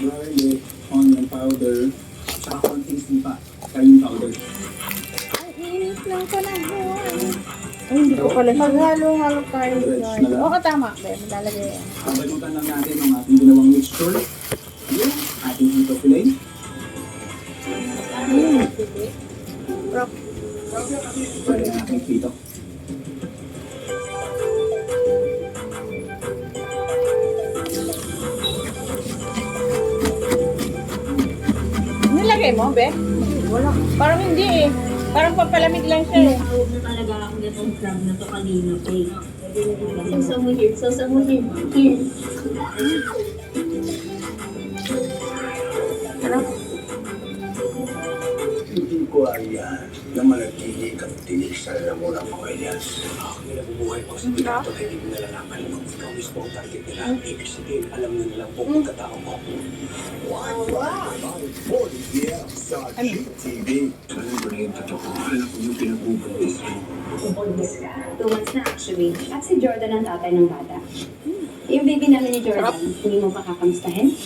garlic, onion powder, saka konting sipa, kain powder. Ay, init lang pala. Ay, hindi ko pala. Maghalo-halo tayo. Oo, tama. Be, malalagay yan. Pabalutan lang natin ang ating ginawang mixture. Yung ating ito fillet. Mm. Rock. Pwede na ating pito. Nilagay mo, Be? Wala. Parang hindi eh. Parang pampalamig lang siya eh. Tinatawag na talaga ako nitong crab na to kanina pa eh. Sausaw mo here, sausaw mo here. Here. Hindi ko ayan na manatili kang tinisal na muna mga Elias. Ako nabubuhay ko sa pinato na hindi mo nalalaman kung ikaw mismo ang target nila. Ibig sabihin, alam na nilang kung pagkatao mo. Ano? TV. Ko yung totoo. Alam ko yung pinagbubuntis mo. Bubuntis ka. Two months na actually. At si Jordan ang tatay ng bata. Yung baby namin ni Jordan, hindi mo pa kakamustahin?